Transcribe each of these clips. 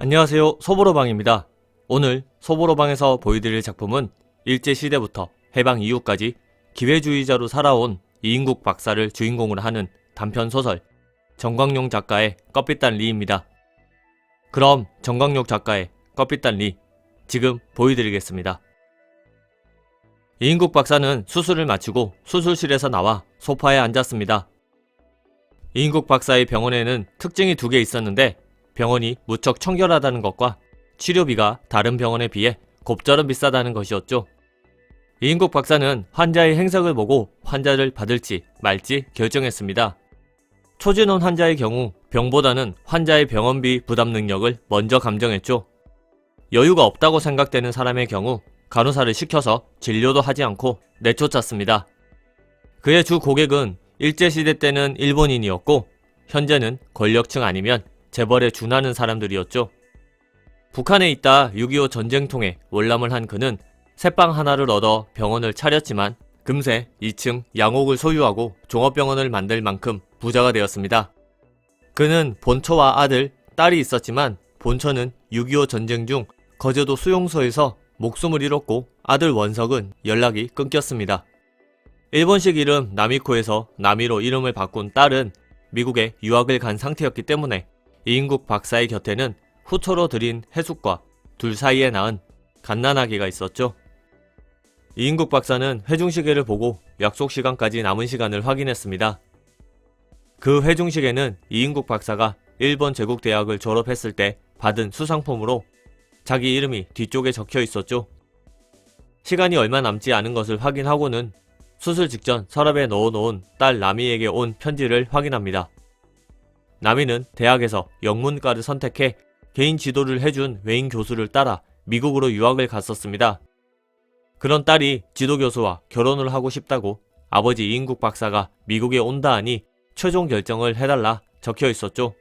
안녕하세요. 소보로방입니다. 오늘 소보로방에서 보여드릴 작품은 일제시대부터 해방 이후까지 기회주의자로 살아온 이인국 박사를 주인공으로 하는 단편소설 정광용 작가의 껍빛단 리입니다. 그럼 정광용 작가의 껍빛단 리 지금 보여드리겠습니다. 이인국 박사는 수술을 마치고 수술실에서 나와 소파에 앉았습니다. 이인국 박사의 병원에는 특징이 두 개 있었는데 병원이 무척 청결하다는 것과 치료비가 다른 병원에 비해 곱절은 비싸다는 것이었죠. 이인국 박사는 환자의 행색을 보고 환자를 받을지 말지 결정했습니다. 초진원 환자의 경우 병보다는 환자의 병원비 부담 능력을 먼저 감정했죠. 여유가 없다고 생각되는 사람의 경우 간호사를 시켜서 진료도 하지 않고 내쫓았습니다. 그의 주 고객은 일제시대 때는 일본인이었고 현재는 권력층 아니면 재벌에 준하는 사람들이었죠. 북한에 있다 6.25 전쟁통에 월남을 한 그는 새빵 하나를 얻어 병원을 차렸지만 금세 2층 양옥을 소유하고 종합병원을 만들 만큼 부자가 되었습니다. 그는 본처와 아들, 딸이 있었지만 본처는 6.25 전쟁 중 거제도 수용소에서 목숨을 잃었고 아들 원석은 연락이 끊겼습니다. 일본식 이름 나미코에서 나미로 이름을 바꾼 딸은 미국에 유학을 간 상태였기 때문에 이인국 박사의 곁에는 후초로 들인 해숙과 둘 사이에 낳은 갓난아기가 있었죠. 이인국 박사는 회중시계를 보고 약속 시간까지 남은 시간을 확인했습니다. 그 회중시계는 이인국 박사가 일본 제국대학을 졸업했을 때 받은 수상품으로 자기 이름이 뒤쪽에 적혀 있었죠. 시간이 얼마 남지 않은 것을 확인하고는 수술 직전 서랍에 넣어놓은 딸 나미에게 온 편지를 확인합니다. 나미는 대학에서 영문과를 선택해 개인 지도를 해준 외인 교수를 따라 미국으로 유학을 갔었습니다. 그런 딸이 지도 교수와 결혼을 하고 싶다고 아버지 이인국 박사가 미국에 온다 하니 최종 결정을 해달라 적혀 있었죠.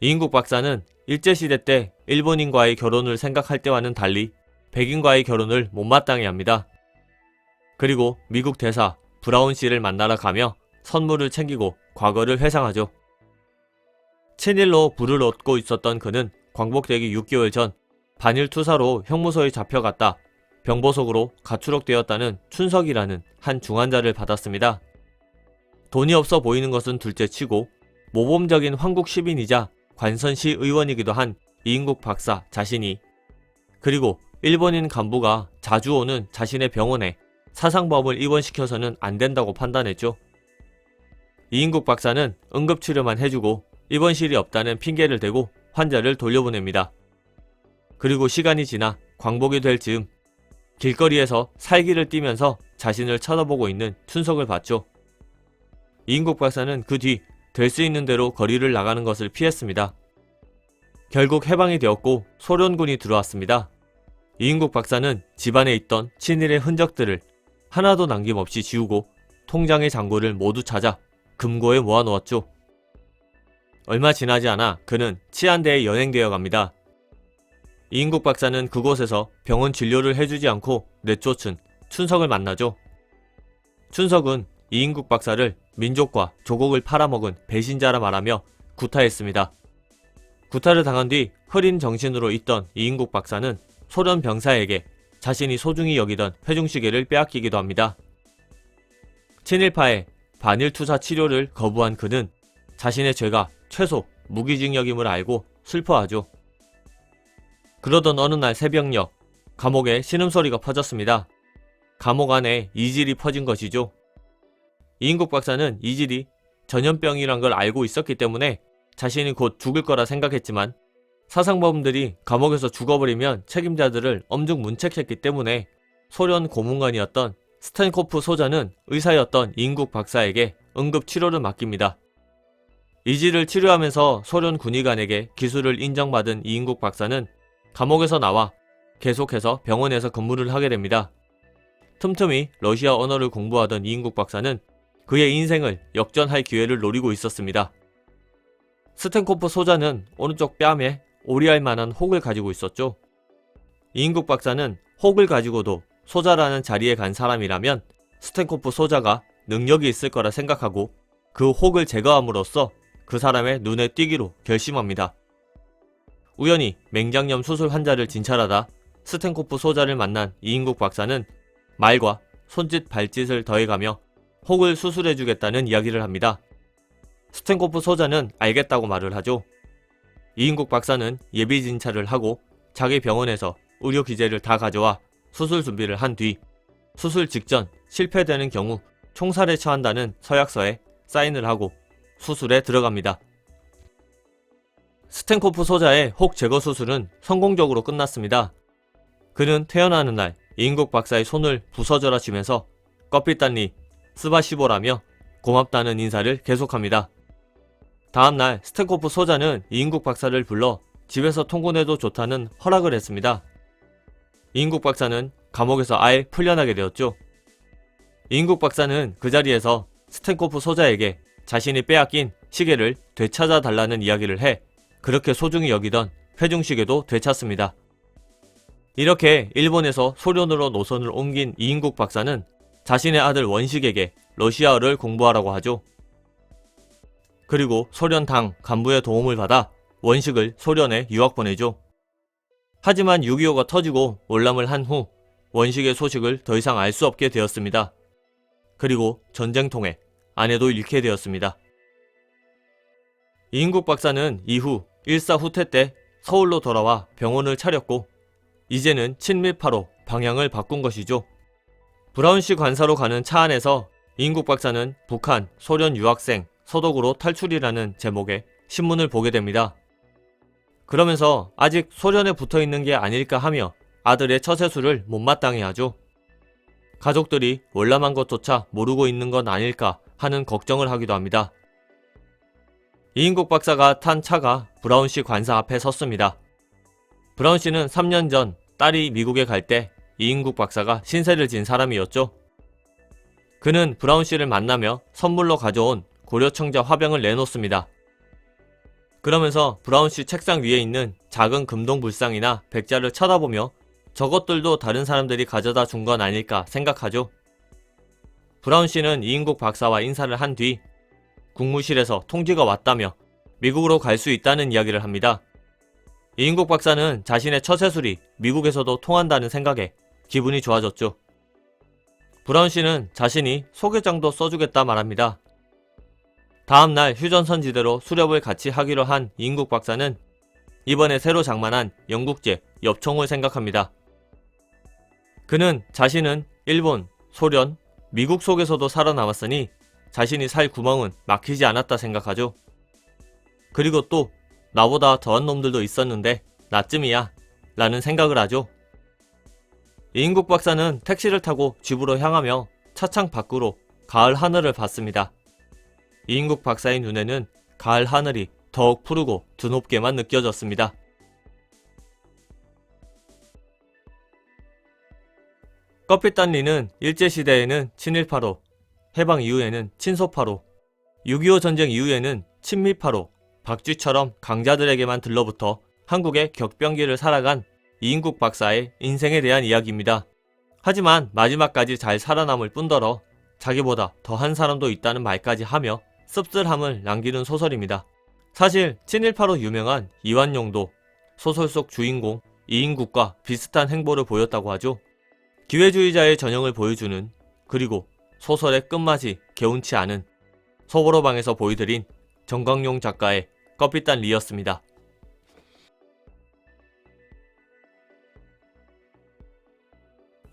이인국 박사는 일제시대 때 일본인과의 결혼을 생각할 때와는 달리 백인과의 결혼을 못마땅해 합니다. 그리고 미국 대사 브라운 씨를 만나러 가며 선물을 챙기고 과거를 회상하죠. 친일로 불을 얻고 있었던 그는 광복되기 6개월 전 반일 투사로 형무소에 잡혀갔다 병보석으로 가출옥되었다는 춘석이라는 한 중환자를 받았습니다. 돈이 없어 보이는 것은 둘째치고 모범적인 한국 시민이자 관선시 의원이기도 한 이인국 박사 자신이 그리고 일본인 간부가 자주 오는 자신의 병원에 사상범을 입원시켜서는 안 된다고 판단했죠. 이인국 박사는 응급치료만 해주고 입원실이 없다는 핑계를 대고 환자를 돌려보냅니다. 그리고 시간이 지나 광복이 될 즈음 길거리에서 살기를 띠면서 자신을 쳐다보고 있는 춘석을 봤죠. 이인국 박사는 그 뒤 될 수 있는 대로 거리를 나가는 것을 피했습니다. 결국 해방이 되었고 소련군이 들어왔습니다. 이인국 박사는 집안에 있던 친일의 흔적들을 하나도 남김없이 지우고 통장의 잔고를 모두 찾아 금고에 모아놓았죠. 얼마 지나지 않아 그는 치안대에 연행되어 갑니다. 이인국 박사는 그곳에서 병원 진료를 해주지 않고 내쫓은 춘석을 만나죠. 춘석은 이인국 박사를 민족과 조국을 팔아먹은 배신자라 말하며 구타했습니다. 구타를 당한 뒤 흐린 정신으로 있던 이인국 박사는 소련 병사에게 자신이 소중히 여기던 회중시계를 빼앗기기도 합니다. 친일파의 반일 투사 치료를 거부한 그는 자신의 죄가 최소 무기징역임을 알고 슬퍼하죠. 그러던 어느 날 새벽녘 감옥에 신음소리가 퍼졌습니다. 감옥 안에 이질이 퍼진 것이죠. 이인국 박사는 이질이 전염병이란 걸 알고 있었기 때문에 자신이 곧 죽을 거라 생각했지만 사상범들이 감옥에서 죽어버리면 책임자들을 엄중 문책했기 때문에 소련 고문관이었던 스탠코프 소자는 의사였던 이인국 박사에게 응급 치료를 맡깁니다. 이질을 치료하면서 소련 군의관에게 기술을 인정받은 이인국 박사는 감옥에서 나와 계속해서 병원에서 근무를 하게 됩니다. 틈틈이 러시아 언어를 공부하던 이인국 박사는 그의 인생을 역전할 기회를 노리고 있었습니다. 스텐코프 소자는 오른쪽 뺨에 오리할 만한 혹을 가지고 있었죠. 이인국 박사는 혹을 가지고도 소자라는 자리에 간 사람이라면 스텐코프 소자가 능력이 있을 거라 생각하고 그 혹을 제거함으로써 그 사람의 눈에 띄기로 결심합니다. 우연히 맹장염 수술 환자를 진찰하다 스텐코프 소자를 만난 이인국 박사는 말과 손짓 발짓을 더해가며 혹을 수술해주겠다는 이야기를 합니다. 스텐코프 소자는 알겠다고 말을 하죠. 이인국 박사는 예비 진찰을 하고 자기 병원에서 의료 기재를 다 가져와 수술 준비를 한 뒤 수술 직전 실패되는 경우 총살에 처한다는 서약서에 사인을 하고 수술에 들어갑니다. 스텐코프 소자의 혹 제거 수술은 성공적으로 끝났습니다. 그는 퇴원하는 날 이인국 박사의 손을 부서져라 쥐면서 껍빛단리 스바시보라며 고맙다는 인사를 계속합니다. 다음날 스텐코프 소자는 이인국 박사를 불러 집에서 통근해도 좋다는 허락을 했습니다. 이인국 박사는 감옥에서 아예 풀려나게 되었죠. 이인국 박사는 그 자리에서 스텐코프 소자에게 자신이 빼앗긴 시계를 되찾아 달라는 이야기를 해 그렇게 소중히 여기던 회중시계도 되찾습니다. 이렇게 일본에서 소련으로 노선을 옮긴 이인국 박사는 자신의 아들 원식에게 러시아어를 공부하라고 하죠. 그리고 소련 당 간부의 도움을 받아 원식을 소련에 유학 보내죠. 하지만 6.25가 터지고 월남을 한 후 원식의 소식을 더 이상 알 수 없게 되었습니다. 그리고 전쟁통에 아내도 잃게 되었습니다. 이인국 박사는 이후 일사 후퇴 때 서울로 돌아와 병원을 차렸고 이제는 친밀파로 방향을 바꾼 것이죠. 브라운시 관사로 가는 차 안에서 이인국 박사는 북한 소련 유학생 서독으로 탈출이라는 제목의 신문을 보게 됩니다. 그러면서 아직 소련에 붙어 있는 게 아닐까 하며 아들의 처세술을 못마땅해 하죠. 가족들이 월남한 것조차 모르고 있는 건 아닐까 하는 걱정을 하기도 합니다. 이인국 박사가 탄 차가 브라운 씨 관사 앞에 섰습니다. 브라운 씨는 3년 전 딸이 미국에 갈 때 이인국 박사가 신세를 진 사람이었죠. 그는 브라운 씨를 만나며 선물로 가져온 고려청자 화병을 내놓습니다. 그러면서 브라운 씨 책상 위에 있는 작은 금동 불상이나 백자를 쳐다보며 저것들도 다른 사람들이 가져다 준 건 아닐까 생각하죠. 브라운 씨는 이인국 박사와 인사를 한 뒤 국무실에서 통지가 왔다며 미국으로 갈 수 있다는 이야기를 합니다. 이인국 박사는 자신의 처세술이 미국에서도 통한다는 생각에 기분이 좋아졌죠. 브라운 씨는 자신이 소개장도 써주겠다 말합니다. 다음 날 휴전선 지대로 수렵을 같이 하기로 한 이인국 박사는 이번에 새로 장만한 영국제 엽총을 생각합니다. 그는 자신은 일본, 소련, 미국 속에서도 살아남았으니 자신이 살 구멍은 막히지 않았다 생각하죠. 그리고 또 나보다 더한 놈들도 있었는데 나쯤이야 라는 생각을 하죠. 이인국 박사는 택시를 타고 집으로 향하며 차창 밖으로 가을 하늘을 봤습니다. 이인국 박사의 눈에는 가을 하늘이 더욱 푸르고 드높게만 느껴졌습니다. 커피단리는 일제시대에는 친일파로, 해방 이후에는 친소파로, 6.25 전쟁 이후에는 친미파로 박쥐처럼 강자들에게만 들러붙어 한국의 격변기를 살아간 이인국 박사의 인생에 대한 이야기입니다. 하지만 마지막까지 잘 살아남을 뿐더러 자기보다 더한 사람도 있다는 말까지 하며 씁쓸함을 남기는 소설입니다. 사실 친일파로 유명한 이완용도 소설 속 주인공 이인국과 비슷한 행보를 보였다고 하죠. 기회주의자의 전형을 보여주는 그리고 소설의 끝맛이 개운치 않은 소보로방에서 보여드린 정광용 작가의 껍빛단 리였습니다.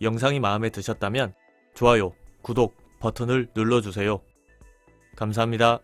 영상이 마음에 드셨다면 좋아요, 구독 버튼을 눌러주세요. 감사합니다.